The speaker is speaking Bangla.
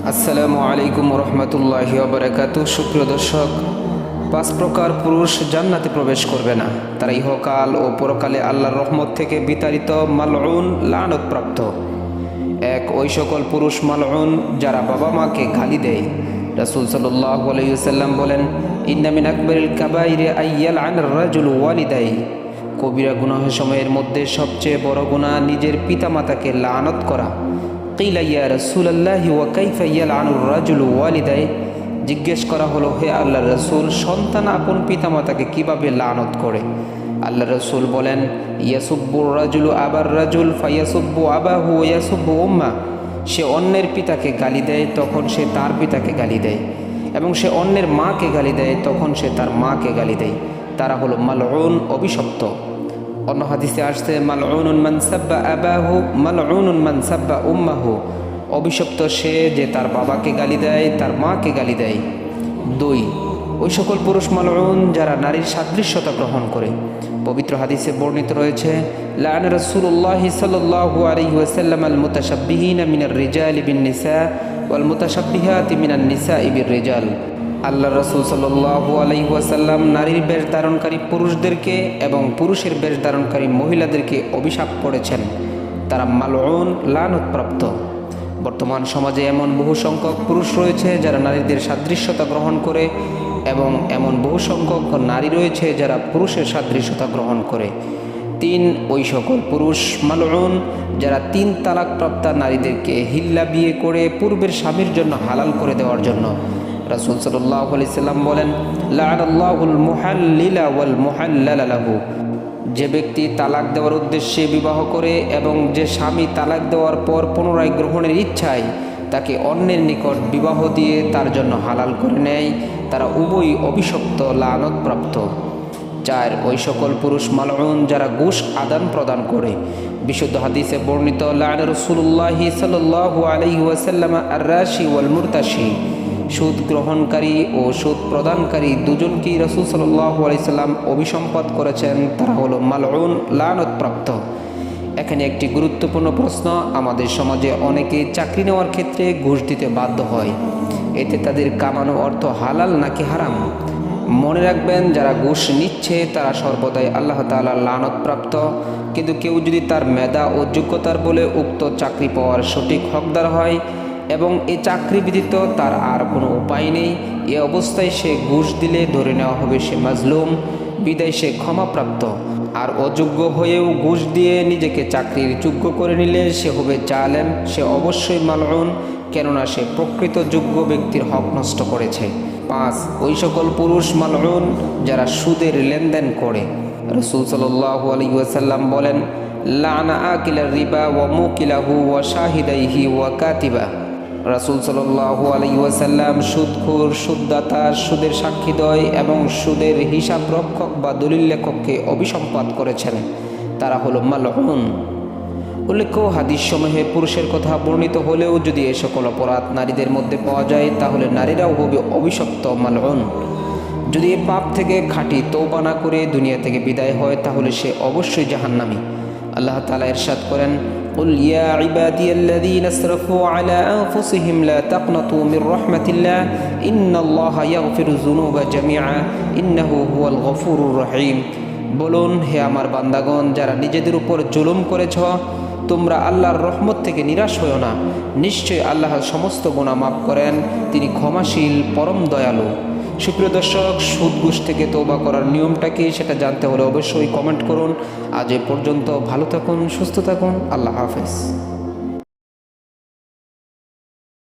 আসসালামু আলাইকুম রহমতুল্লাহি বারাকাতু সুপ্রিয় দর্শক, পাঁচ প্রকার পুরুষ জান্নাতে প্রবেশ করবে না। তারা ইহকাল ও পরকালে আল্লাহর রহমত থেকে বিতাড়িত, মালউন, লানতপ্রাপ্ত। এক, ওই সকল পুরুষ মালউন যারা বাবা মাকে গালি দেয়। রাসূল আলাইহি বলেন ইন্নামিন আকবরিল কাবাইরে আইয়াল আন রাজুল ওয়ালিদাই। কবিরা গুনাহ সময়ের মধ্যে সবচেয়ে বড় গুনাহ নিজের পিতামাতাকে লানত করা। কিলা ইয়া রাসূলুল্লাহি ওয়া কাইফা ইয়ালআনুর রাজুলু ওয়ালিদাই? জিজ্ঞেস করা হলো, হে আল্লাহ রসুল, সন্তান আপন পিতামাতাকে কীভাবে লানত করে? আল্লাহ রসুল বলেন ইয়াসুব্বুর রাজুলু আবার রাজুল ফাইয়াসুব্বু আবাহু ইয়াসুব্বু উম্মা। সে অন্যের পিতাকে গালি দেয়, তখন সে তার পিতাকে গালি দেয়। এবং সে অন্যের মাকে গালি দেয়, তখন সে তার মাকে গালি দেয়। তারা হলো মালউন, অভিশপ্ত। অন্য হাদিসে আসছে, মালউনুন মান সাব্বা আবাহু, মালউনুন মান সাব্বা উম্মাহু। অভিশপ্ত সে যে তার বাবাকে গালি দেয়, তার মাকে গালি দেয়। দুই, ওই সকল পুরুষ মালউন যারা নারীর সাদৃশ্যতা গ্রহণ করে। পবিত্র হাদিসে বর্ণিত রয়েছে লান রাসূলুল্লাহি সাল্লাল্লাহু আলাইহি ওয়াসাল্লাম আল মুতাশাব্বিহিনা মিনার রিজালি বিন নিসা ওয়াল মুতাশাব্বিহাতি মিনান নিসাই বির রিজাল। আল্লাহ রসুল সাল্লু আলাইসাল্লাম নারীর বেশ ধারণকারী পুরুষদেরকে এবং পুরুষের বেশ ধারণকারী মহিলাদেরকে অভিশাপ করেছেন। তারা মালউন লানতপ্রাপ্ত। বর্তমান সমাজে এমন বহু সংখ্যক পুরুষ রয়েছে যারা নারীদের সাদৃশ্যতা গ্রহণ করে এবং এমন বহু সংখ্যক নারী রয়েছে যারা পুরুষের সাদৃশ্যতা গ্রহণ করে। তিন ওই সকল পুরুষ মালউন যারা তিন তালাকপ্রাপ্তা নারীদেরকে হিল্লা বিয়ে করে পূর্বের স্বামীর জন্য হালাল করে দেওয়ার জন্য। রাসুল সাল্লাহ আলাইসাল্লাম বলেন মুহাল্লিলা ওয়াল যে ব্যক্তি তালাক দেওয়ার উদ্দেশ্যে বিবাহ করে এবং যে স্বামী তালাক দেওয়ার পর পুনরায় গ্রহণের ইচ্ছায় তাকে অন্যের নিকট বিবাহ দিয়ে তার জন্য হালাল করে নেয়, তারা উভয়ই অভিশপ্ত লানতপ্রাপ্ত। চার ওই সকল পুরুষ মালউন যারা ঘুষ আদান প্রদান করে। বিশুদ্ধ হাদিসে বর্ণিত লান রসুল্লাহি সাল্লু আলহি ওয়াসাল্লাম আর রাশি ওয়াল মুরতাশি। সুদ গ্রহণকারী ও সুদ প্রদানকারী দুজনকেই রসুল সাল্লাহ আলাইসাল্লাম অভিসম্পাদ করেছেন। তারা হলো মালউন লানতপ্রাপ্ত। এখানে একটি গুরুত্বপূর্ণ প্রশ্ন, আমাদের সমাজে অনেকে চাকরি নেওয়ার ক্ষেত্রে ঘুষ দিতে বাধ্য হয়। এতে তাদের কামানো অর্থ হালাল নাকি হারাম? মনে রাখবেন, যারা ঘুষ নিচ্ছে, তারা সর্বদাই আল্লাহ তালার লানতপ্রাপ্ত। কিন্তু কেউ যদি তার মেধা ও যোগ্যতার বলে উক্ত চাকরি পাওয়ার সঠিক হকদার হয় এবং এ চাকরি ব্যতীত তার আর কোনো উপায় নেই। এ অবস্থায় সে ঘুষ দিলে ধরে নেওয়া হবে সে মাজলুম, বিদায় সে ক্ষমাপ্রাপ্ত। আর অযোগ্য হয়েও ঘুষ দিয়ে নিজেকে চাকরির যোগ্য করে নিলে সে হবে জালেম, সে অবশ্যই মালউন, কেননা সে প্রকৃত যোগ্য ব্যক্তির হক নষ্ট করেছে। পাঁচ, ওই সকল পুরুষ মালউন যারা সুদের লেনদেন করে। রসুল সাল্লাহ আলী ওয়াসাল্লাম বলেন, লানা আকিলা রিবা ওয়া মুকিলাহু ওয়া শাহিদাইহি ওয়া কাতিবা রাসুল সাল্লাহু আলাইসাল্লাম সুদখুর, সুদদাতা, সুদের সাক্ষীদয় এবং সুদের হিসাব রক্ষক বা দলিল লেখককে অভিসম্পাদ করেছেন। তারা হলো মালহুন উল্লেখ্য হাদিস সমূহে পুরুষের কথা বর্ণিত হলেও যদি এ সকল অপরাধ নারীদের মধ্যে পাওয়া যায়, তাহলে নারীরাও হবে অভিশপ্ত মালহুন যদি এ পাপ থেকে খাঁটি তৌবা না করে দুনিয়া থেকে বিদায় হয়, তাহলে সে অবশ্যই জাহান্নামী। আল্লাহ তালা এরশাদ করেন قل يا عبادي الذين اسرفوا على أنفسهم لا تقنطوا من رحمة الله إن الله يغفر الذنوب جميعا إنه هو الغفور الرحيم বলুন হে আমার বান্দাগণ যারা নিজেদের উপর জুলুম করেছ তোমরা আল্লাহর রহমত থেকে নিরাশ হও না নিশ্চয়ই আল্লাহ সমস্ত গুণা মাফ করেন তিনি ক্ষমাশীল পরম দয়ালু সুপ্রিয় দর্শক সুদ থেকে তোবা করার নিয়মটা কি সেটা জানতে হলে অবশ্যই কমেন্ট করুন। আজ এ পর্যন্ত ভালো থাকুন, সুস্থ থাকুন, আল্লাহ হাফেজ।